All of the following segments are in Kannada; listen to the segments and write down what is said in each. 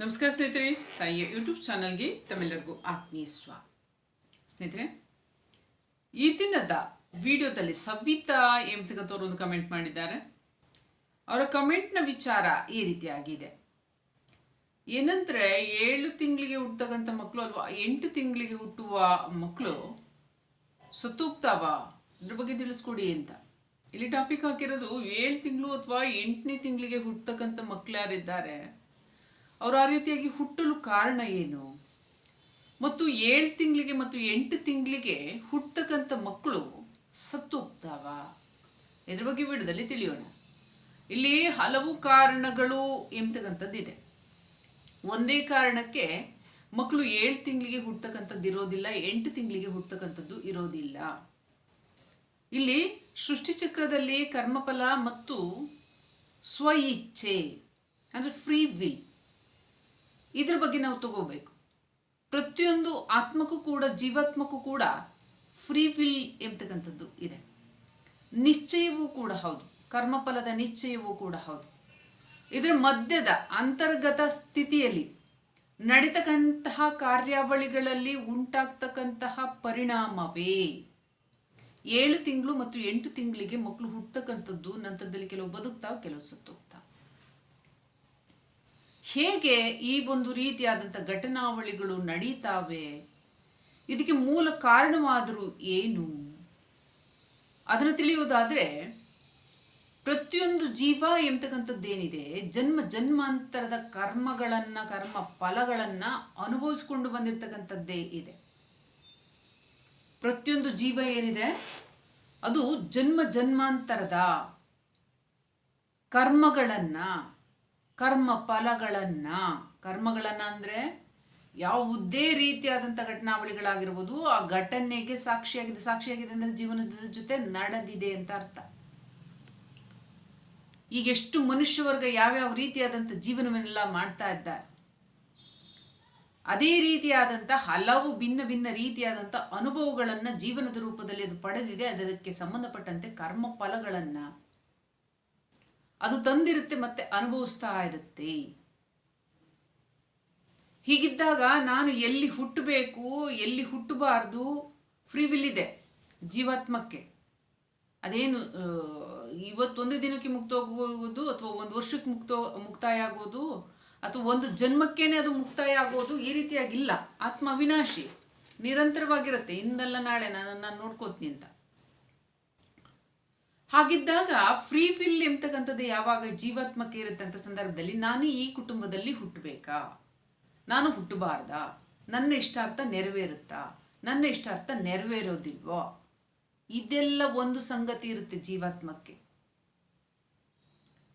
ನಮಸ್ಕಾರ ಸ್ನೇಹಿತರೆ, ತಾಯಿಯ ಯೂಟ್ಯೂಬ್ ಚಾನಲ್ಗೆ ತಮ್ಮೆಲ್ಲರಿಗೂ ಆತ್ಮೀಯ ಸ್ವಾಗತ ಸ್ನೇಹಿತರೆ, ಈ ದಿನದ ವಿಡಿಯೋದಲ್ಲಿ ಸವಿತಾ ಎಂಬತಕ್ಕಂಥವ್ರು ಒಂದು ಕಮೆಂಟ್ ಮಾಡಿದ್ದಾರೆ. ಅವರ ಕಮೆಂಟ್ನ ವಿಚಾರ ಈ ರೀತಿಯಾಗಿದೆ ಏನಂದರೆ, ಏಳು ತಿಂಗಳಿಗೆ ಹುಟ್ಟತಕ್ಕಂಥ ಮಕ್ಕಳು ಅಲ್ವಾ, ಎಂಟು ತಿಂಗಳಿಗೆ ಹುಟ್ಟುವ ಮಕ್ಕಳು ಸತ್ತೋಗ್ತಾವ? ಅದ್ರ ಬಗ್ಗೆ ತಿಳಿಸ್ಕೊಡಿ ಅಂತ. ಇಲ್ಲಿ ಟಾಪಿಕ್ ಹಾಕಿರೋದು ಏಳು ತಿಂಗಳು ಅಥವಾ ಎಂಟನೇ ತಿಂಗಳಿಗೆ ಹುಟ್ಟತಕ್ಕಂಥ ಮಕ್ಕಳು ಯಾರಿದ್ದಾರೆ? ಅವರು ಆ ರೀತಿಯಾಗಿ ಹುಟ್ಟಲು ಕಾರಣ ಏನು? ಮತ್ತು ಏಳು ತಿಂಗಳಿಗೆ ಮತ್ತು ಎಂಟು ತಿಂಗಳಿಗೆ ಹುಟ್ಟತಕ್ಕಂಥ ಮಕ್ಕಳು ಸತ್ತು ಹೋಗ್ತಾವ ಇದ್ರ ಬಗ್ಗೆ ವಿಡದಲ್ಲಿ ತಿಳಿಯೋಣ. ಇಲ್ಲಿ ಹಲವು ಕಾರಣಗಳು ಎಂಬತಕ್ಕಂಥದ್ದಿದೆ. ಒಂದೇ ಕಾರಣಕ್ಕೆ ಮಕ್ಕಳು ಏಳು ತಿಂಗಳಿಗೆ ಹುಟ್ಟತಕ್ಕಂಥದ್ದು ಇರೋದಿಲ್ಲ, ಎಂಟು ತಿಂಗಳಿಗೆ ಹುಟ್ಟತಕ್ಕಂಥದ್ದು ಇರೋದಿಲ್ಲ. ಇಲ್ಲಿ ಸೃಷ್ಟಿಚಕ್ರದಲ್ಲಿ ಕರ್ಮಫಲ ಮತ್ತು ಸ್ವ ಇಚ್ಛೆ ಅಂದರೆ ಫ್ರೀ ವಿಲ್ ಇದ್ರ ಬಗ್ಗೆ ನಾವು ತಗೋಬೇಕು. ಪ್ರತಿಯೊಂದು ಆತ್ಮಕ್ಕೂ ಕೂಡ, ಜೀವಾತ್ಮಕ್ಕೂ ಕೂಡ ಫ್ರೀ ವಿಲ್ ಎಂಬತಕ್ಕಂಥದ್ದು ಇದೆ. ನಿಶ್ಚಯವೂ ಕೂಡ ಹೌದು. ಕರ್ಮಫಲದ ನಿಶ್ಚಯವೂ ಕೂಡ ಹೌದು. ಇದರ ಮಧ್ಯದ ಅಂತರ್ಗತ ಸ್ಥಿತಿಯಲ್ಲಿ ನಡೀತಕ್ಕಂತಹ ಕಾರ್ಯಾವಳಿಗಳಲ್ಲಿ ಉಂಟಾಗ್ತಕ್ಕಂತಹ ಪರಿಣಾಮವೇ? ಏಳು ತಿಂಗಳು ಮತ್ತು ಎಂಟು ತಿಂಗಳಿಗೆ ಮಕ್ಕಳು ಹುಟ್ಟತಕ್ಕಂಥದ್ದು ನಂತರದಲ್ಲಿ ಕೆಲವು ಬದುಕ್ತಾವೆ, ಕೆಲವು ಸತ್ತೋಗ್ತಾವ. ಹೇಗೆ ಈ ಒಂದು ರೀತಿಯಾದಂಥ ಘಟನಾವಳಿಗಳು ನಡೀತಾವೆ? ಇದಕ್ಕೆ ಮೂಲ ಕಾರಣವಾದರೂ ಏನು? ಅದನ್ನು ತಿಳಿಯುವುದಾದರೆ, ಪ್ರತಿಯೊಂದು ಜೀವ ಎಂಬತಕ್ಕಂಥದ್ದೇನಿದೆ, ಜನ್ಮ ಜನ್ಮಾಂತರದ ಕರ್ಮಗಳನ್ನು, ಕರ್ಮ ಫಲಗಳನ್ನು ಅನುಭವಿಸ್ಕೊಂಡು ಬಂದಿರತಕ್ಕಂಥದ್ದೇ ಇದೆ. ಪ್ರತಿಯೊಂದು ಜೀವ ಏನಿದೆ, ಅದು ಜನ್ಮ ಜನ್ಮಾಂತರದ ಕರ್ಮಗಳನ್ನು ಕರ್ಮ ಫಲಗಳನ್ನ, ಕರ್ಮಗಳನ್ನ ಅಂದ್ರೆ ಯಾವುದೇ ರೀತಿಯಾದಂಥ ಘಟನಾವಳಿಗಳಾಗಿರ್ಬೋದು, ಆ ಘಟನೆಗೆ ಸಾಕ್ಷಿಯಾಗಿದೆ ಸಾಕ್ಷಿಯಾಗಿದೆ ಅಂದ್ರೆ ಜೀವನದ ಜೊತೆ ನಡೆದಿದೆ ಅಂತ ಅರ್ಥ. ಈಗ ಎಷ್ಟು ಮನುಷ್ಯ ವರ್ಗ ಯಾವ್ಯಾವ ರೀತಿಯಾದಂಥ ಜೀವನವನ್ನೆಲ್ಲ ಮಾಡ್ತಾ ಇದ್ದಾರೆ. ಅದೇ ರೀತಿಯಾದಂಥ ಹಲವು ಭಿನ್ನ ಭಿನ್ನ ರೀತಿಯಾದಂಥ ಅನುಭವಗಳನ್ನು ಜೀವನದ ರೂಪದಲ್ಲಿ ಅದು ಪಡೆದಿದೆ, ಅದಕ್ಕೆ ಸಂಬಂಧಪಟ್ಟಂತೆ ಕರ್ಮ ಫಲಗಳನ್ನು ಅದು ತಂದಿರುತ್ತೆ ಮತ್ತೆ ಅನುಭವಿಸ್ತಾ ಇರುತ್ತೆ. ಹೀಗಿದ್ದಾಗ ನಾನು ಎಲ್ಲಿ ಹುಟ್ಟಬೇಕು, ಎಲ್ಲಿ ಹುಟ್ಟಬಾರ್ದು ಫ್ರೀ ವಿಲ್ ಇದೆ ಜೀವಾತ್ಮಕ್ಕೆ. ಅದೇನು ಇವತ್ತೊಂದು ದಿನಕ್ಕೆ ಮುಕ್ತೋಗುವುದು ಅಥವಾ ಒಂದು ವರ್ಷಕ್ಕೆ ಮುಕ್ತ ಮುಕ್ತಾಯ ಆಗೋದು ಅಥವಾ ಒಂದು ಜನ್ಮಕ್ಕೇನೆ ಅದು ಮುಕ್ತಾಯ ಆಗೋದು ಈ ರೀತಿಯಾಗಿಲ್ಲ. ಆತ್ಮ ವಿನಾಶಿ ನಿರಂತರವಾಗಿರುತ್ತೆ. ಇಂದಲ್ಲ ನಾಳೆ ನಾನು ನಾನು ನೋಡ್ಕೋತೀನಿ ಅಂತ. ಹಾಗಿದ್ದಾಗ ಫ್ರೀ ಫಿಲ್ ಎಂತಕ್ಕಂಥದ್ದು ಯಾವಾಗ ಜೀವಾತ್ಮಕ್ಕೆ ಇರುತ್ತೆ ಅಂತ ಸಂದರ್ಭದಲ್ಲಿ ನಾನು ಈ ಕುಟುಂಬದಲ್ಲಿ ಹುಟ್ಟಬೇಕಾ? ನಾನು ಹುಟ್ಟಬಾರ್ದಾ? ನನ್ನ ಇಷ್ಟಾರ್ಥ ನೆರವೇರುತ್ತಾ? ನನ್ನ ಇಷ್ಟಾರ್ಥ ನೆರವೇರೋದಿಲ್ವೋ? ಇದೆಲ್ಲ ಒಂದು ಸಂಗತಿ ಇರುತ್ತೆ ಜೀವಾತ್ಮಕ್ಕೆ.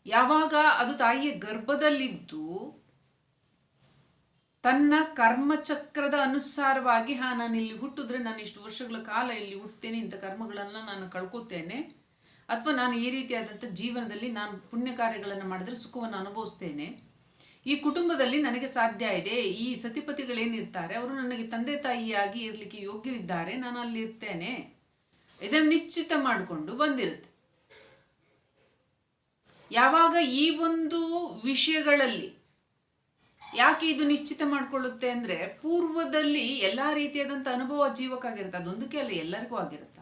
ಯಾವಾಗ ಅದು ತಾಯಿಯ ಗರ್ಭದಲ್ಲಿದ್ದು ತನ್ನ ಕರ್ಮಚಕ್ರದ ಅನುಸಾರವಾಗಿ, ಹಾ ನಾನು ಇಲ್ಲಿ ಹುಟ್ಟಿದ್ರೆ ನಾನು ಇಷ್ಟು ವರ್ಷಗಳ ಕಾಲ ಇಲ್ಲಿ ಹುಟ್ಟುತ್ತೇನೆ, ಇಂಥ ಕರ್ಮಗಳನ್ನು ನಾನು ಕಳ್ಕೊತೇನೆ. ಅಥವಾ ನಾನು ಈ ರೀತಿಯಾದಂಥ ಜೀವನದಲ್ಲಿ ನಾನು ಪುಣ್ಯ ಕಾರ್ಯಗಳನ್ನು ಮಾಡಿದ್ರೆ ಸುಖವನ್ನು ಅನುಭವಿಸ್ತೇನೆ. ಈ ಕುಟುಂಬದಲ್ಲಿ ನನಗೆ ಸಾಧ್ಯ ಇದೆ. ಈ ಸತಿಪತಿಗಳೇನಿರ್ತಾರೆ, ಅವರು ನನಗೆ ತಂದೆ ತಾಯಿಯಾಗಿ ಇರಲಿಕ್ಕೆ ಯೋಗ್ಯರಿದ್ದಾರೆ, ನಾನು ಅಲ್ಲಿ ಇರ್ತೇನೆ ಇದನ್ನು ನಿಶ್ಚಿತ ಮಾಡಿಕೊಂಡು ಬಂದಿರುತ್ತೆ. ಯಾವಾಗ ಈ ಒಂದು ವಿಷಯಗಳಲ್ಲಿ ಯಾಕೆ ಇದು ನಿಶ್ಚಿತ ಮಾಡಿಕೊಳ್ಳುತ್ತೆ ಅಂದರೆ, ಪೂರ್ವದಲ್ಲಿ ಎಲ್ಲ ರೀತಿಯಾದಂಥ ಅನುಭವ ಜೀವಕ್ಕಾಗಿರುತ್ತೆ. ಅದೊಂದಕ್ಕೆ ಅಲ್ಲ, ಎಲ್ಲರಿಗೂ ಆಗಿರುತ್ತೆ.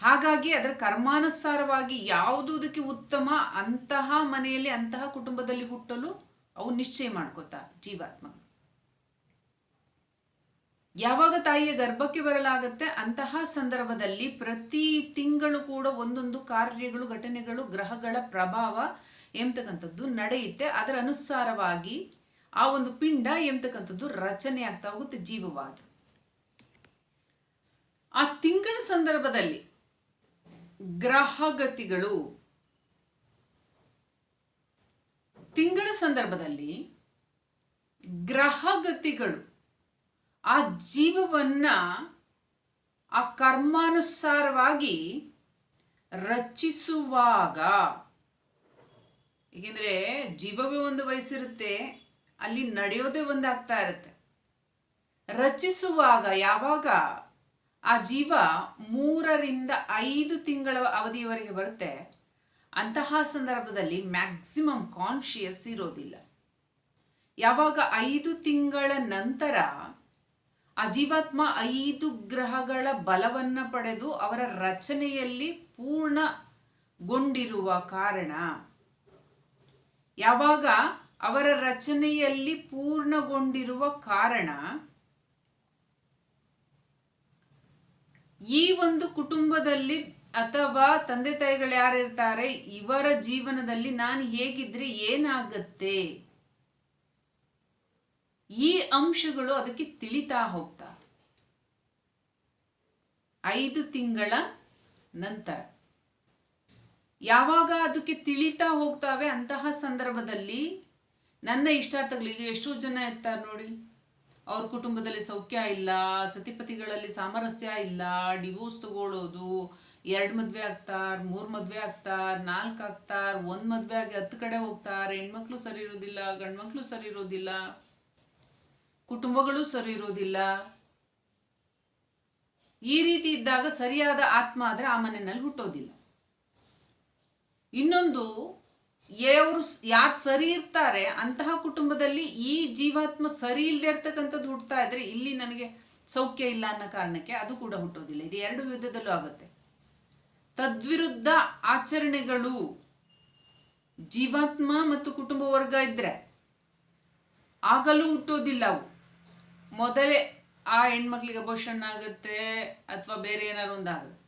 ಹಾಗಾಗಿ ಅದರ ಕರ್ಮಾನುಸಾರವಾಗಿ ಯಾವುದಕ್ಕೆ ಉತ್ತಮ ಅಂತಹ ಮನೆಯಲ್ಲಿ ಅಂತಹ ಕುಟುಂಬದಲ್ಲಿ ಹುಟ್ಟಲು ಅವು ನಿಶ್ಚಯ ಮಾಡ್ಕೋತಾ ಜೀವಾತ್ಮಗಳು ಯಾವಾಗ ತಾಯಿಯ ಗರ್ಭಕ್ಕೆ ಬರಲಾಗುತ್ತೆ ಅಂತಹ ಸಂದರ್ಭದಲ್ಲಿ ಪ್ರತಿ ತಿಂಗಳು ಕೂಡ ಒಂದೊಂದು ಕಾರ್ಯಗಳು, ಘಟನೆಗಳು, ಗ್ರಹಗಳ ಪ್ರಭಾವ ಎಂಬತಕ್ಕಂಥದ್ದು ನಡೆಯುತ್ತೆ. ಅದರ ಅನುಸಾರವಾಗಿ ಆ ಒಂದು ಪಿಂಡ ಎಂಬತಕ್ಕಂಥದ್ದು ರಚನೆ ಆಗ್ತಾ ಹೋಗುತ್ತೆ ಜೀವವಾಗಿ. ಆ ತಿಂಗಳ ಸಂದರ್ಭದಲ್ಲಿ ಗ್ರಹಗತಿಗಳು. ತಿಂಗಳ ಸಂದರ್ಭದಲ್ಲಿ ಗ್ರಹಗತಿಗಳು. ಆ ಜೀವವನ್ನ ಆ ಕರ್ಮಾನುಸಾರವಾಗಿ ರಚಿಸುವಾಗ. ಏಕೆಂದರೆ ಜೀವವೇ ಒಂದು ವಯಸ್ಸಿರುತ್ತೆ, ಅಲ್ಲಿ ನಡೆಯೋದೇ ಒಂದು ಆಗ್ತಾ ಇರುತ್ತೆ. ರಚಿಸುವಾಗ ಯಾವಾಗ ಆ ಜೀವ ಮೂರರಿಂದ ಐದು ತಿಂಗಳ ಅವಧಿಯವರೆಗೆ ಬರುತ್ತೆ. ಅಂತಹ ಸಂದರ್ಭದಲ್ಲಿ ಮ್ಯಾಕ್ಸಿಮಮ್ ಕಾನ್ಶಿಯಸ್ ಇರೋದಿಲ್ಲ. ಯಾವಾಗ ಐದು ತಿಂಗಳ ನಂತರ ಆ ಜೀವಾತ್ಮ ಐದು ಗ್ರಹಗಳ ಬಲವನ್ನು ಪಡೆದು ಅವರ ರಚನೆಯಲ್ಲಿ ಪೂರ್ಣಗೊಂಡಿರುವ ಕಾರಣ, ಯಾವಾಗ ಅವರ ರಚನೆಯಲ್ಲಿ ಪೂರ್ಣಗೊಂಡಿರುವ ಕಾರಣ ಈ ಒಂದು ಕುಟುಂಬದಲ್ಲಿ ಅಥವಾ ತಂದೆ ತಾಯಿಗಳು ಯಾರಿರ್ತಾರೆ, ಇವರ ಜೀವನದಲ್ಲಿ ನಾನು ಹೇಗಿದ್ರೆ ಏನಾಗತ್ತೆ? ಈ ಅಂಶಗಳು ಅದಕ್ಕೆ ತಿಳಿತಾ ಹೋಗ್ತಾ. ಐದು ತಿಂಗಳ ನಂತರ. ಯಾವಾಗ ಅದಕ್ಕೆ ತಿಳಿತಾ ಹೋಗ್ತಾವೆ ಅಂತಹ ಸಂದರ್ಭದಲ್ಲಿ ನನ್ನ ಇಷ್ಟಾರ್ಥಗಳಿಗೆ ಎಷ್ಟೋ ಜನ ಇರ್ತಾರೆ ನೋಡಿ. ಅವ್ರ ಕುಟುಂಬದಲ್ಲಿ ಸೌಖ್ಯ ಇಲ್ಲ, ಸತಿಪತಿಗಳಲ್ಲಿ ಸಾಮರಸ್ಯ ಇಲ್ಲ ಡಿವೋರ್ಸ್ ತಗೊಳ್ಳೋದು ಎರಡು ಮದುವೆ ಆಗ್ತಾರ, ಮೂರು ಮದುವೆ ಆಗ್ತಾರ, ನಾಲ್ಕು ಆಗ್ತಾರ, ಒಂದು ಮದುವೆ ಆಗಿ ಹತ್ತು ಕಡೆ ಹೋಗ್ತಾರೆ, ಹೆಣ್ಮಕ್ಳು ಸರಿ ಇರೋದಿಲ್ಲ, ಗಂಡ್ಮಕ್ಳು ಸರಿ ಇರೋದಿಲ್ಲ, ಕುಟುಂಬಗಳು ಸರಿ ಇರೋದಿಲ್ಲ. ಈ ರೀತಿ ಇದ್ದಾಗ ಸರಿಯಾದ ಆತ್ಮ ಆದರೆ ಆ ಮನೆಯಲ್ಲಿ ಹುಟ್ಟೋದಿಲ್ಲ. ಇನ್ನೊಂದು ಅವರು ಯಾರು ಸರಿ ಇರ್ತಾರೆ, ಅಂತಹ ಕುಟುಂಬದಲ್ಲಿ ಈ ಜೀವಾತ್ಮ ಸರಿ ಇಲ್ಲದೆ ಇರ್ತಕ್ಕಂಥದ್ದು ಹುಟ್ಟುತ್ತಾ ಇದ್ರೆ ಇಲ್ಲಿ ನನಗೆ ಸೌಖ್ಯ ಇಲ್ಲ ಅನ್ನೋ ಕಾರಣಕ್ಕೆ ಅದು ಕೂಡ ಹುಟ್ಟೋದಿಲ್ಲ. ಇದು ಎರಡು ವಿಧದಲ್ಲೂ ಆಗುತ್ತೆ. ತದ್ವಿರುದ್ಧ ಆಚರಣೆಗಳು ಜೀವಾತ್ಮ ಮತ್ತು ಕುಟುಂಬ ವರ್ಗ ಇದ್ರೆ ಆಗಲೂ ಹುಟ್ಟೋದಿಲ್ಲ ಅವು. ಮೊದಲೇ ಆ ಹೆಣ್ಮಕ್ಳಿಗೆ ಅಬೋಷನ್ ಆಗುತ್ತೆ ಅಥವಾ ಬೇರೆ ಏನಾದ್ರು ಒಂದು ಆಗುತ್ತೆ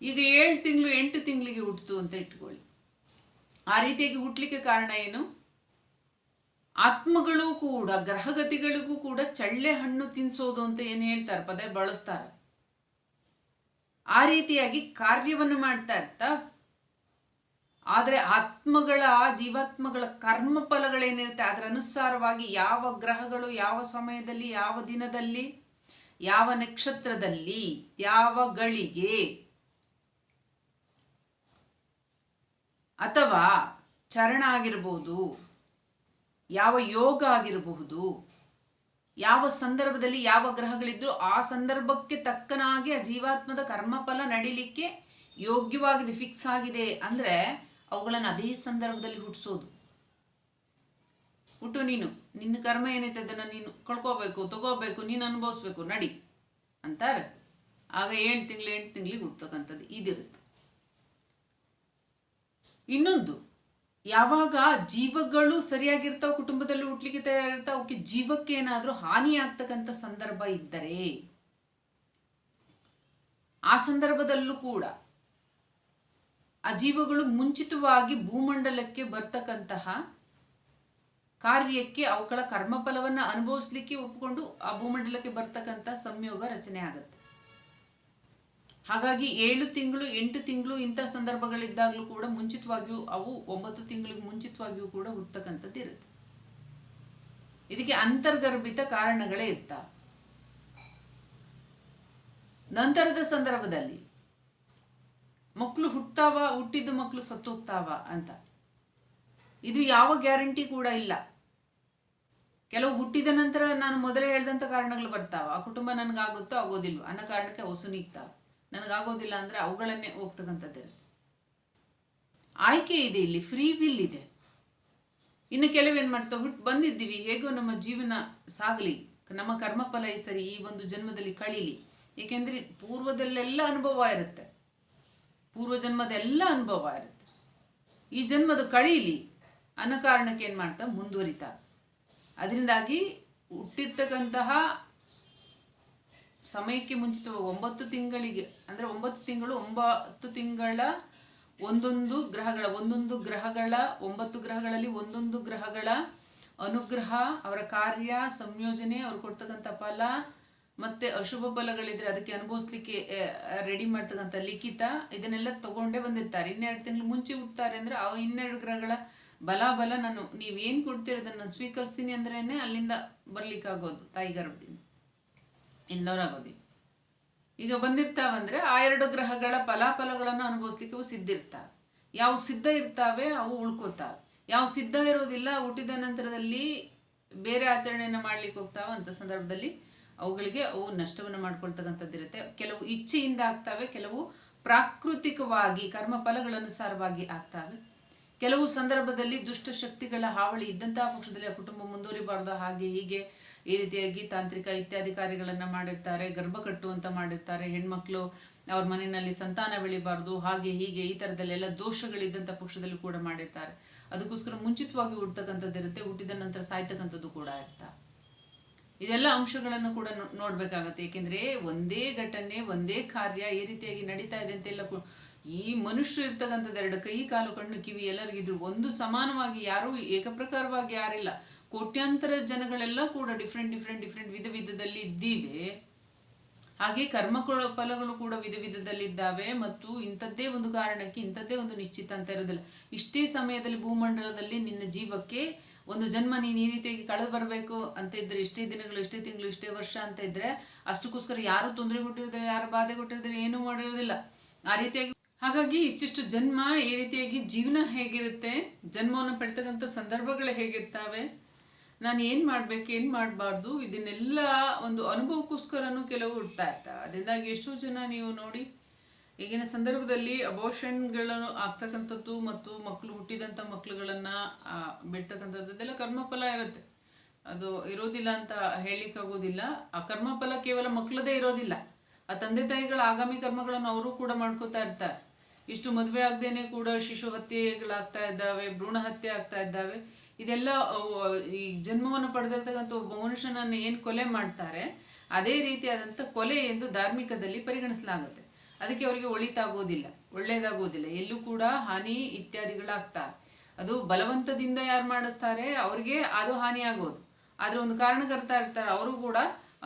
ಈಗ ಏಳು ತಿಂಗಳು ಎಂಟು ತಿಂಗಳಿಗೆ ಹುಟ್ಟಿತು ಅಂತ ಇಟ್ಕೊಳ್ಳಿ. ಆ ರೀತಿಯಾಗಿ ಹುಟ್ಟಲಿಕ್ಕೆ ಕಾರಣ ಏನು? ಆತ್ಮಗಳು ಕೂಡ, ಗ್ರಹಗತಿಗಳಿಗೂ ಕೂಡ ಚಳ್ಳೆ ಹಣ್ಣು ತಿನ್ಸೋದು ಅಂತ ಏನು ಹೇಳ್ತಾರೆ? ಪದೇ ಬಳಸ್ತಾರೆ. ಆ ರೀತಿಯಾಗಿ ಕಾರ್ಯವನ್ನು ಮಾಡ್ತಾ ಇರ್ತಾ, ಆದರೆ ಆತ್ಮಗಳ, ಜೀವಾತ್ಮಗಳ ಕರ್ಮ ಫಲಗಳೇನಿರುತ್ತೆ ಅದರ ಅನುಸಾರವಾಗಿ ಯಾವ ಗ್ರಹಗಳು ಯಾವ ಸಮಯದಲ್ಲಿ, ಯಾವ ದಿನದಲ್ಲಿ, ಯಾವ ನಕ್ಷತ್ರದಲ್ಲಿ, ಯಾವ ಗಳಿಗೆ ಅಥವಾ ಚರಣ ಆಗಿರಬಹುದು ಯಾವ ಯೋಗ ಆಗಿರಬಹುದು ಯಾವ ಸಂದರ್ಭದಲ್ಲಿ ಯಾವ ಗ್ರಹಗಳಿದ್ರು ಆ ಸಂದರ್ಭಕ್ಕೆ ತಕ್ಕನಾಗಿ ಆ ಜೀವಾತ್ಮದ ಕರ್ಮಫಲ ನಡಿಲಿಕ್ಕೆ ಯೋಗ್ಯವಾಗಿದೆ ಫಿಕ್ಸ್ ಆಗಿದೆ ಅಂದರೆ ಅವುಗಳನ್ನು ಅದೇ ಸಂದರ್ಭದಲ್ಲಿ ಹುಟ್ಟಿಸೋದು ಹುಟ್ಟು ನೀನು, ನಿನ್ನ ಕರ್ಮ ಏನೈತೆ ಅದನ್ನು ನೀನು ಕಳ್ಕೋಬೇಕು, ತಗೋಬೇಕು, ನೀನು ಅನುಭವಿಸ್ಬೇಕು, ನಡಿ ಅಂತಾರೆ. ಆಗ ಎಂಟು ತಿಂಗಳು, ಎಂಟು ತಿಂಗಳಿಗೆ ಹುಟ್ಟತಕ್ಕಂಥದ್ದು ಇದಿರುತ್ತೆ. ಇನ್ನೊಂದು, ಯಾವಾಗ ಜೀವಗಳು ಸರಿಯಾಗಿರ್ತಾವ, ಕುಟುಂಬದಲ್ಲಿ ಹುಟ್ಟಲಿಕ್ಕೆ ತಯಾರಿರ್ತಾವ ಅವಕ್ಕೆ ಜೀವಕ್ಕೆ ಏನಾದರೂ ಹಾನಿ ಆಗ್ತಕ್ಕಂಥ ಸಂದರ್ಭ ಇದ್ದರೆ, ಆ ಸಂದರ್ಭದಲ್ಲೂ ಕೂಡ ಆ ಜೀವಗಳು ಮುಂಚಿತವಾಗಿ ಭೂಮಂಡಲಕ್ಕೆ ಬರ್ತಕ್ಕಂತಹ ಕಾರ್ಯಕ್ಕೆ ಅವುಗಳ ಕರ್ಮಫಲವನ್ನು ಅನುಭವಿಸ್ಲಿಕ್ಕೆ ಒಪ್ಪಿಕೊಂಡು ಆ ಭೂಮಂಡಲಕ್ಕೆ ಬರ್ತಕ್ಕಂಥ ಸಂಯೋಗ ರಚನೆ ಆಗುತ್ತೆ. ಹಾಗಾಗಿ ಏಳು ತಿಂಗಳು, ಎಂಟು ತಿಂಗಳು ಇಂಥ ಸಂದರ್ಭಗಳಿದ್ದಾಗಲೂ ಕೂಡ ಮುಂಚಿತವಾಗಿಯೂ ಅವು ಒಂಬತ್ತು ತಿಂಗಳಿಗೆ ಮುಂಚಿತವಾಗಿಯೂ ಕೂಡ ಹುಟ್ಟತಕ್ಕಂಥದ್ದು ಇರುತ್ತೆ. ಇದಕ್ಕೆ ಅಂತರ್ಗರ್ಭಿತ ಕಾರಣಗಳೇ ಇರ್ತ. ನಂತರದ ಸಂದರ್ಭದಲ್ಲಿ ಮಕ್ಕಳು ಹುಟ್ತಾವ, ಹುಟ್ಟಿದ ಮಕ್ಕಳು ಸತ್ತೋಗ್ತಾವ ಅಂತ. ಇದು ಯಾವ ಗ್ಯಾರಂಟಿ ಕೂಡ ಇಲ್ಲ. ಕೆಲವು ಹುಟ್ಟಿದ ನಂತರ ನಾನು ಮೊದಲೇ ಹೇಳ್ದಂಥ ಕಾರಣಗಳು ಬರ್ತಾವ. ಆ ಕುಟುಂಬ ನನಗಾಗುತ್ತೋ ಆಗೋದಿಲ್ವ? ಅನ್ನೋ ಕಾರಣಕ್ಕೆ ಹೊಸ ಸುನೀಗ್ತಾವ. ನನಗಾಗೋದಿಲ್ಲ ಅಂದರೆ ಅವುಗಳನ್ನೇ ಹೋಗ್ತಕ್ಕಂಥದ್ದಿರುತ್ತೆ ಆಯ್ಕೆ ಇದೆ ಇಲ್ಲಿ, ಫ್ರೀ ವಿಲ್ ಇದೆ. ಇನ್ನು ಕೆಲವೇನು ಮಾಡ್ತಾ ಹುಟ್ಟು ಬಂದಿದ್ದೀವಿ, ಹೇಗೋ ನಮ್ಮ ಜೀವನ ಸಾಗಲಿ, ನಮ್ಮ ಕರ್ಮಫಲ ಈ ಸರಿ ಈ ಒಂದು ಜನ್ಮದಲ್ಲಿ ಕಳೀಲಿ. ಏಕೆಂದರೆ ಪೂರ್ವದಲ್ಲೆಲ್ಲ ಅನುಭವ ಇರುತ್ತೆ. ಪೂರ್ವ ಜನ್ಮದ ಎಲ್ಲ ಅನುಭವ ಇರುತ್ತೆ. ಈ ಜನ್ಮದ ಕಳೀಲಿ. ಅನ್ನೋ ಕಾರಣಕ್ಕೆ ಏನು ಮಾಡ್ತಾ, ಮುಂದುವರಿತಾ. ಅದರಿಂದಾಗಿ ಹುಟ್ಟಿರ್ತಕ್ಕಂತಹ ಸಮಯಕ್ಕೆ ಮುಂಚಿತವಾಗಿ ಒಂಬತ್ತು ತಿಂಗಳಿಗೆ, ಅಂದರೆ ಒಂಬತ್ತು ತಿಂಗಳು, ಒಂಬತ್ತು ತಿಂಗಳ ಒಂದೊಂದು ಗ್ರಹಗಳ ಒಂದೊಂದು ಗ್ರಹಗಳ, ಒಂಬತ್ತು ಗ್ರಹಗಳಲ್ಲಿ ಒಂದೊಂದು ಗ್ರಹಗಳ ಅನುಗ್ರಹ, ಅವರ ಕಾರ್ಯ, ಸಂಯೋಜನೆ, ಅವ್ರು ಕೊಡ್ತಕ್ಕಂಥ ಫಲ, ಮತ್ತು ಅಶುಭ ಫಲಗಳಿದ್ರೆ ಅದಕ್ಕೆ ಅನುಭವಿಸ್ಲಿಕ್ಕೆ ರೆಡಿ ಮಾಡ್ತಕ್ಕಂಥ ಲಿಖಿತ, ಇದನ್ನೆಲ್ಲ ತಗೊಂಡೇ ಬಂದಿರ್ತಾರೆ. ಇನ್ನೆರಡು ತಿಂಗಳು ಮುಂಚೆ ಹುಟ್ಟುತ್ತಾರೆ ಅಂದರೆ ಆ ಇನ್ನೆರಡು ಗ್ರಹಗಳ ಬಲ ಬಲ ನಾನು, ನೀವೇನು ಕೊಡ್ತೀರೋದನ್ನು ಸ್ವೀಕರಿಸ್ತೀನಿ ಅಂದ್ರೇ ಅಲ್ಲಿಂದ ಬರ್ಲಿಕ್ಕಾಗೋದು ತಾಯಿ ಗರ್ಭದಿಂದ ಇಲ್ಲವರಾಗೋದಿಲ್ಲ ಈಗ ಬಂದಿರ್ತಾವಂದ್ರೆ ಆ ಎರಡು ಗ್ರಹಗಳ ಫಲಾಫಲಗಳನ್ನು ಅನುಭವಿಸ್ಲಿಕ್ಕೆ ಅವು ಸಿದ್ಧ ಇರ್ತಾವೆ. ಯಾವ ಸಿದ್ಧ ಇರ್ತಾವೆ, ಅವು ಉಳ್ಕೋತಾವೆ. ಯಾವ ಸಿದ್ಧ ಇರೋದಿಲ್ಲ, ಹುಟ್ಟಿದ ನಂತರದಲ್ಲಿ ಬೇರೆ ಆಚರಣೆಯನ್ನು ಮಾಡ್ಲಿಕ್ಕೆ ಹೋಗ್ತಾವೆ ಅಂಥ ಸಂದರ್ಭದಲ್ಲಿ ಅವುಗಳಿಗೆ ಅವು ನಷ್ಟವನ್ನು ಮಾಡ್ಕೊಳ್ತಕ್ಕಂಥದ್ದಿರುತ್ತೆ ಕೆಲವು ಇಚ್ಛೆಯಿಂದ ಆಗ್ತಾವೆ, ಕೆಲವು ಪ್ರಾಕೃತಿಕವಾಗಿ, ಕರ್ಮ ಫಲಗಳನುಸಾರವಾಗಿ ಆಗ್ತಾವೆ. ಕೆಲವು ಸಂದರ್ಭದಲ್ಲಿ ದುಷ್ಟ ಶಕ್ತಿಗಳ ಹಾವಳಿ ಇದ್ದಂತಹ ಪಕ್ಷದಲ್ಲಿ ಆ ಕುಟುಂಬ ಮುಂದುವರಿಬಾರ್ದು, ಹಾಗೆ ಹೀಗೆ ಈ ರೀತಿಯಾಗಿ ತಾಂತ್ರಿಕ ಇತ್ಯಾದಿ ಕಾರ್ಯಗಳನ್ನು ಮಾಡಿರ್ತಾರೆ, ಗರ್ಭ ಕಟ್ಟುವಂತ ಮಾಡಿರ್ತಾರೆ, ಹೆಣ್ಮಕ್ಳು ಅವ್ರ ಮನೆಯಲ್ಲಿ ಸಂತಾನ ಬೆಳಿಬಾರ್ದು, ಹಾಗೆ ಹೀಗೆ ಈ ಥರದಲ್ಲೆಲ್ಲ ದೋಷಗಳಿದ್ದಂಥ ಪಕ್ಷದಲ್ಲಿ ಕೂಡ ಮಾಡಿರ್ತಾರೆ. ಅದಕ್ಕೋಸ್ಕರ ಮುಂಚಿತವಾಗಿ ಹುಡ್ತಕ್ಕಂಥದ್ದು ಇರುತ್ತೆ, ಹುಟ್ಟಿದ ನಂತರ ಸಾಯ್ತಕ್ಕಂಥದ್ದು ಕೂಡ ಇರ್ತಾ. ಇದೆಲ್ಲ ಅಂಶಗಳನ್ನು ಕೂಡ ನೋಡ್ಬೇಕಾಗತ್ತೆ. ಏಕೆಂದ್ರೆ ಒಂದೇ ಘಟನೆ, ಒಂದೇ ಕಾರ್ಯ ಈ ರೀತಿಯಾಗಿ ನಡೀತಾ ಇದೆ ಅಂತೆಲ್ಲ ಈ ಮನುಷ್ಯರು ಇರ್ತಕ್ಕಂಥದ್ದು ಎರಡು ಕೈ, ಕಾಲು, ಕಣ್ಣು, ಕಿವಿ ಎಲ್ಲರಿಗಿದ್ರು ಒಂದು ಸಮಾನವಾಗಿ ಯಾರೂ ಏಕಪ್ರಕಾರವಾಗಿ ಯಾರಿಲ್ಲ. ಕೋಟ್ಯಾಂತರ ಜನಗಳೆಲ್ಲ ಕೂಡ ಡಿಫ್ರೆಂಟ್ ಡಿಫ್ರೆಂಟ್ ಡಿಫ್ರೆಂಟ್ ವಿಧ ವಿಧದಲ್ಲಿ ಇದ್ದೀವಿ. ಹಾಗೆ ಕರ್ಮ ಫಲಗಳು ಕೂಡ ವಿಧ ವಿಧದಲ್ಲಿದ್ದಾವೆ ಮತ್ತು ಇಂಥದ್ದೇ ಒಂದು ಕಾರಣಕ್ಕೆ ಇಂಥದ್ದೇ ಒಂದು ನಿಶ್ಚಿತ ಅಂತ ಇರೋದಿಲ್ಲ. ಇಷ್ಟೇ ಸಮಯದಲ್ಲಿ ಭೂಮಂಡಲದಲ್ಲಿ ನಿನ್ನ ಜೀವಕ್ಕೆ ಒಂದು ಜನ್ಮ ನೀನು ಈ ರೀತಿಯಾಗಿ ಕಳೆದು ಬರಬೇಕು ಅಂತ ಇದ್ರೆ ಇಷ್ಟೇ ದಿನಗಳು ಇಷ್ಟೇ ತಿಂಗಳು ಇಷ್ಟೇ ವರ್ಷ ಅಂತ ಇದ್ರೆ ಅಷ್ಟಕ್ಕೋಸ್ಕರ ಯಾರು ತೊಂದರೆ ಕೊಟ್ಟಿರೋದಿಲ್ಲ, ಯಾರು ಬಾಧೆ ಕೊಟ್ಟಿರೋದಿಲ್ಲ, ಏನೂ ಮಾಡಿರೋದಿಲ್ಲ. ಆ ರೀತಿಯಾಗಿ ಹಾಗಾಗಿ ಇಷ್ಟಿಷ್ಟು ಜನ್ಮ ಈ ರೀತಿಯಾಗಿ ಜೀವನ ಹೇಗಿರುತ್ತೆ, ಜನ್ಮವನ್ನು ಪಡ್ತಕ್ಕಂಥ ಸಂದರ್ಭಗಳು ಹೇಗಿರ್ತಾವೆ ನಾನು ಏನು ಮಾಡಬೇಕು, ಏನು ಮಾಡಬಾರ್ದು, ಇದನ್ನೆಲ್ಲ ಒಂದು ಅನುಭವಕ್ಕೋಸ್ಕರನೂ ಕೆಲವು ಹುಡ್ತಾ ಇರ್ತಾವೆ ಅದರಿಂದಾಗಿ ಎಷ್ಟೋ ಜನ ನೀವು ನೋಡಿ, ಈಗಿನ ಸಂದರ್ಭದಲ್ಲಿ ಅಬೋಷನ್ಗಳನ್ನು ಆಗ್ತಕ್ಕಂಥದ್ದು ಮತ್ತು ಮಕ್ಕಳು ಹುಟ್ಟಿದಂಥ ಮಕ್ಕಳುಗಳನ್ನು ಬಿಡ್ತಕ್ಕಂಥದ್ದೆಲ್ಲ ಕರ್ಮಫಲ ಇರುತ್ತೆ. ಅದು ಇರೋದಿಲ್ಲ ಅಂತ ಹೇಳಲಿಕ್ಕಾಗೋದಿಲ್ಲ. ಆ ಕರ್ಮಫಲ ಕೇವಲ ಮಕ್ಕಳದೇ ಇರೋದಿಲ್ಲ. ಆ ತಂದೆ ತಾಯಿಗಳ ಆಗಾಮಿ ಕರ್ಮಗಳನ್ನು ಅವರು ಕೂಡ ಮಾಡ್ಕೋತಾ ಇರ್ತಾರೆ. ಇಷ್ಟು ಮದುವೆ ಆಗದೇನೆ ಕೂಡ ಶಿಶು ಹತ್ಯೆಗಳಾಗ್ತಾ ಇದ್ದಾವೆ, ಭ್ರೂಣ ಹತ್ಯೆ ಆಗ್ತಾ ಇದ್ದಾವೆ. ಇದೆಲ್ಲ ಈ ಜನ್ಮವನ್ನು ಪಡೆದಿರ್ತಕ್ಕಂಥ ಒಬ್ಬ ಮನುಷ್ಯನನ್ನು ಏನು ಕೊಲೆ ಮಾಡ್ತಾರೆ, ಅದೇ ರೀತಿಯಾದಂಥ ಕೊಲೆ ಎಂದು ಧಾರ್ಮಿಕದಲ್ಲಿ ಪರಿಗಣಿಸಲಾಗುತ್ತೆ. ಅದಕ್ಕೆ ಅವರಿಗೆ ಒಳಿತಾಗೋದಿಲ್ಲ, ಒಳ್ಳೆಯದಾಗೋದಿಲ್ಲ. ಎಲ್ಲೂ ಕೂಡ ಹಾನಿ ಇತ್ಯಾದಿಗಳಾಗ್ತಾರೆ. ಅದು ಬಲವಂತದಿಂದ ಯಾರು ಮಾಡಿಸ್ತಾರೆ, ಅವ್ರಿಗೆ ಅದು ಹಾನಿ ಆಗೋದು ಆದರೆ ಒಂದು ಕಾರಣಕರ್ತ ಇರ್ತಾರೆ, ಅವರು ಕೂಡ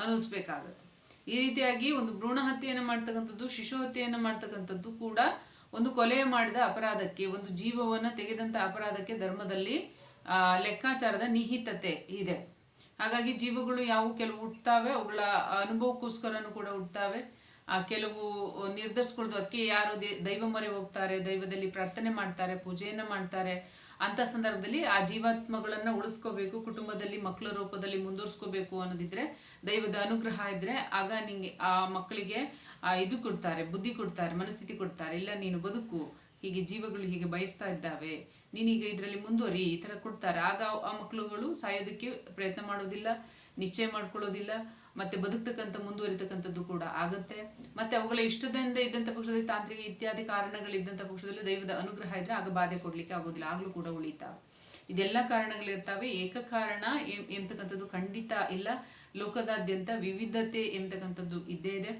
ಅನುಭವಿಸ್ಬೇಕಾಗತ್ತೆ. ಈ ರೀತಿಯಾಗಿ ಒಂದು ಭ್ರೂಣ ಹತ್ಯೆಯನ್ನು ಮಾಡ್ತಕ್ಕಂಥದ್ದು, ಶಿಶು ಹತ್ಯೆಯನ್ನು ಮಾಡ್ತಕ್ಕಂಥದ್ದು ಕೂಡ ಒಂದು ಕೊಲೆ ಮಾಡಿದ ಅಪರಾಧಕ್ಕೆ, ಒಂದು ಜೀವವನ್ನು ತೆಗೆದಂಥ ಅಪರಾಧಕ್ಕೆ ಧರ್ಮದಲ್ಲಿ ಲೆಕ್ಕಾಚಾರದ ನಿಹಿತತೆ ಇದೆ. ಹಾಗಾಗಿ ಜೀವಗಳು ಯಾವುವು? ಕೆಲವು ಹುಟ್ಟುತ್ತವೆ ಅವುಗಳ ಅನುಭವಕ್ಕೋಸ್ಕರನೂ ಕೂಡ ಹುಟ್ಟುತ್ತವೆ ಆ, ಕೆಲವು ನಿರ್ಧರಿಸ್ಕೊಳ್ದು ಅದಕ್ಕೆ ಯಾರು ದೈವ ಮೊರೆ ಹೋಗ್ತಾರೆ, ದೈವದಲ್ಲಿ ಪ್ರಾರ್ಥನೆ ಮಾಡ್ತಾರೆ, ಪೂಜೆಯನ್ನು ಮಾಡ್ತಾರೆ. ಅಂತ ಸಂದರ್ಭದಲ್ಲಿ ಆ ಜೀವಾತ್ಮಗಳನ್ನ ಉಳಿಸ್ಕೋಬೇಕು, ಕುಟುಂಬದಲ್ಲಿ ಮಕ್ಕಳ ರೂಪದಲ್ಲಿ ಮುಂದುವರ್ಸ್ಕೋಬೇಕು ಅನ್ನೋದಿದ್ರೆ, ದೈವದ ಅನುಗ್ರಹ ಇದ್ರೆ ಆಗ ನಿಂಗೆ ಆ ಮಕ್ಕಳಿಗೆ ಇದು ಕೊಡ್ತಾರೆ, ಬುದ್ಧಿ ಕೊಡ್ತಾರೆ, ಮನಸ್ಥಿತಿ ಕೊಡ್ತಾರೆ. ಇಲ್ಲ, ನೀನು ಬದುಕು ಹೀಗೆ ಜೀವಗಳು ಹೀಗೆ ಬಯಸ್ತಾ ಇದ್ದಾವೆ. ನೀನೀಗ ಇದರಲ್ಲಿ ಮುಂದುವರಿ. ಈ ಥರ ಕೊಡ್ತಾರೆ ಆಗ ಆ ಮಕ್ಕಳುಗಳು ಸಾಯೋದಕ್ಕೆ ಪ್ರಯತ್ನ ಮಾಡೋದಿಲ್ಲ, ನಿಶ್ಚಯ ಮಾಡ್ಕೊಳ್ಳೋದಿಲ್ಲ, ಮತ್ತೆ ಬದುಕ್ತಕ್ಕಂಥ, ಮುಂದುವರಿತಕ್ಕಂಥದ್ದು ಕೂಡ ಆಗುತ್ತೆ. ಮತ್ತೆ ಅವುಗಳ ಇಷ್ಟದಿಂದ ಇದ್ದಂಥ ಪಕ್ಷದಲ್ಲಿ ತಾಂತ್ರಿಕ ಇತ್ಯಾದಿ ಕಾರಣಗಳಿದ್ದಂಥ ಪಕ್ಷದಲ್ಲಿ ದೈವದ ಅನುಗ್ರಹ ಇದ್ರೆ ಆಗ ಬಾಧೆ ಕೊಡ್ಲಿಕ್ಕೆ ಆಗೋದಿಲ್ಲ. ಆಗ್ಲೂ ಕೂಡ ಉಳಿತಾವೆ ಇದೆಲ್ಲ ಕಾರಣಗಳಿರ್ತಾವೆ. ಏಕ ಕಾರಣ ಎಂತಕ್ಕಂಥದ್ದು ಖಂಡಿತ ಇಲ್ಲ. ಲೋಕದಾದ್ಯಂತ ವಿವಿಧತೆ ಎಂಬತಕ್ಕಂಥದ್ದು ಇದ್ದೇ ಇದೆ.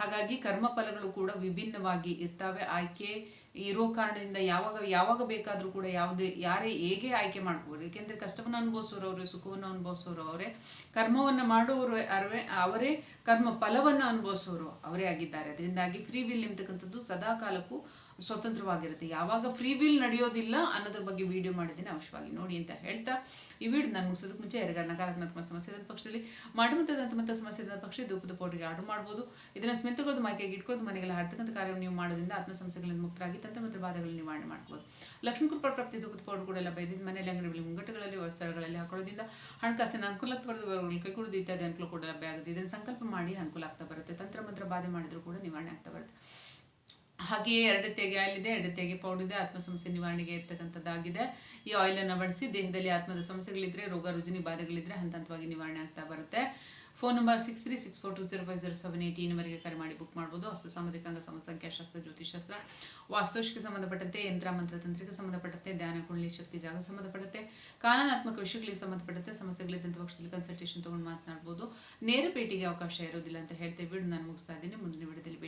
ಹಾಗಾಗಿ ಕರ್ಮ ಫಲಗಳು ಕೂಡ ವಿಭಿನ್ನವಾಗಿ ಇರ್ತವೆ. ಆಯ್ಕೆ ಇರೋ ಕಾರಣದಿಂದ ಯಾವಾಗ ಯಾವಾಗ ಬೇಕಾದರೂ ಕೂಡ ಯಾವುದೇ, ಯಾರೇ ಹೇಗೆ ಆಯ್ಕೆ ಮಾಡ್ಕೋಬೋದು. ಏಕೆಂದರೆ ಕಷ್ಟವನ್ನು ಅನುಭವಿಸೋರು ಅವರೇ ಸುಖವನ್ನು ಅನುಭವಿಸೋರು ಅವರೇ. ಕರ್ಮವನ್ನು ಮಾಡುವವರು ಅರವೇ, ಅವರೇ ಕರ್ಮ ಫಲವನ್ನು ಅನುಭವಿಸೋರು ಅವರೇ ಆಗಿದ್ದಾರೆ. ಅದರಿಂದಾಗಿ ಫ್ರೀ ವಿಲ್ ಎಂಬತಕ್ಕಂಥದ್ದು ಸದಾ ಕಾಲಕ್ಕೂ ಸ್ವತಂತ್ರವಾಗಿರುತ್ತೆ. ಯಾವಾಗ ಫ್ರೀ ವಿಲ್ ನಡೆಯೋದಿಲ್ಲ ಅನ್ನೋದ್ರ ಬಗ್ಗೆ ವಿಡಿಯೋ ಮಾಡಿದ್ದೀನಿ ಅವಶ್ಯವಾಗಿ. ನೋಡಿ ಅಂತ ಹೇಳ್ತಾ ಈ ವಿಡಿಯೋ ನಾನು ಮುಗಿಸೋದಕ್ಕೆ ಮುಂಚೆ ಎರಗಾರ ನಕಾರಾತ್ಮಕ ಸಮಸ್ಯೆ ಪಕ್ಷದಲ್ಲಿ ಮತ್ತೆ ಸಮಸ್ಯೆ ಪಕ್ಷ ಧೂಪದ ಪೌಡರ್ಗೆ ಆರ್ಡರ್ ಮಾಡ್ಬೋದು. ಇದನ್ನು ಸ್ಮೆತ್ತಗೊಳ್ದು ಮೈಕೆಗೆ ಇಟ್ಕೊಳ್ಳೋದು ಮನೆಗೆಲ್ಲ ಹರ್ತಕ್ಕಂಥ ಕಾರ್ಯವನ್ನು ನೀವು ಮಾಡೋದ್ರಿಂದ ಆತ್ಮ ಸಮಸ್ಯೆಗಳಿಂದ ಮುಕ್ತರಾಗಿ ತಂತ್ರ ಮತ್ತು ಬಾಧೆಗಳನ್ನು ನಿವಾರಣೆ ಮಾಡ್ಬೋದು. ಲಕ್ಷ್ಮೀ ಕೃಪಾ ಪ್ರಾಪ್ತಿ ಧೂಪದ ಪೌಡರ್ ಕೂಡ ಎಲ್ಲ ಬೈದಿದ್ದು ಮನೆಯಲ್ಲಿ ಅಂಗಡಿಗಳಲ್ಲಿ ಮುಂಗಟ್ಟುಗಳಲ್ಲಿ ಸ್ಥಳಗಳಲ್ಲಿ ಹಾಕೊಳ್ಳೋದ್ರಿಂದ ಹಣಕಾಸಿನ ಅನುಕೂಲ ಕೈಗೂಡದು ಇತ್ಯಾದಿ ಅನುಕೂಲ ಕೂಡ ಲಭ್ಯ ಆಗುತ್ತೆ. ಇದನ್ನು ಸಂಕಲ್ಪ ಮಾಡಿ ಅನುಕೂಲ ಆಗ್ತಾ ಬರುತ್ತೆ. ತಂತ್ರ ಮಂತ್ರ ಬಾಧೆ ಮಾಡಿದ್ರು ಕೂಡ ನಿವಾರಣೆ ಆಗ್ತಾ ಬರುತ್ತೆ. ಹಾಗೆಯೇ ಎರಡತೆಗೆ ಆಯಿಲ್ ಇದೆ ಎರಡತೆಗೆ ಪೌಡರ್ ಇದೆ ಆತ್ಮ ಸಮಸ್ಯೆ ನಿವಾರಣೆಗೆ ಇರ್ತಕ್ಕಂಥದ್ದಾಗಿದೆ. ಈ ಆಯಿಲನ್ನು ಬಳಸಿ ದೇಹದಲ್ಲಿ ಆತ್ಮದ ಸಮಸ್ಯೆಗಳಿದ್ರೆ, ರೋಗ, ರುಜಿನಿ ಬಾಧೆಗಳಿದ್ರೆ ಹಂತ ಹಂತವಾಗಿ ನಿವಾರಣೆ ಆಗ್ತಾ ಬರುತ್ತೆ. Phone number six three six four two zero five zero seven eight ಈವರೆಗೆ ಕರೆ ಮಾಡಿ ಬುಕ್ ಮಾಡ್ಬೋದು. ಹಸ್ತ ಸಾಮುದ್ರಿಕಾಂಗ ಸಮಸಂಖ್ಯಾಶಾಸ್ತ್ರ ಜ್ಯೋತಿಷಾಸ್ತ್ರ ವಾಸ್ತುಶಿಗೆ ಸಂಬಂಧಪಟ್ಟಂತೆ, ಯಂತ್ರ, ಮಂತ್ರ, ತಂತ್ರಿಕ ಸಂಬಂಧಪಟ್ಟಂತೆ, ಧ್ಯಾನ, ಕುಂಡಲಿ, ಶಕ್ತಿ, ಜಾಗ ಸಂಬಂಧಪಟ್ಟಂತೆ, ಕಾನೂನಾತ್ಮಕ ವಿಷಯಗಳಿಗೆ ಸಂಬಂಧಪಟ್ಟಂತೆ, ಸಮಸ್ಯೆಗಳಿದ್ದಂಥ ಪಕ್ಷದಲ್ಲಿ ಕನ್ಸಲ್ಟೇಷನ್ ತೊಗೊಂಡು ಮಾತನಾಡ್ಬೋದು. ನೇರ ಭೇಟಿಗೆ ಅವಕಾಶ ಇರೋದಿಲ್ಲ ಅಂತ ಹೇಳ್ತೇವೆ ಬಿಡು. ನಾನು ಮುಗಿಸ್ತಾ ಇದ್ದೀನಿ. ಮುಂದಿನ ವಿಡಿಯೋದಲ್ಲಿ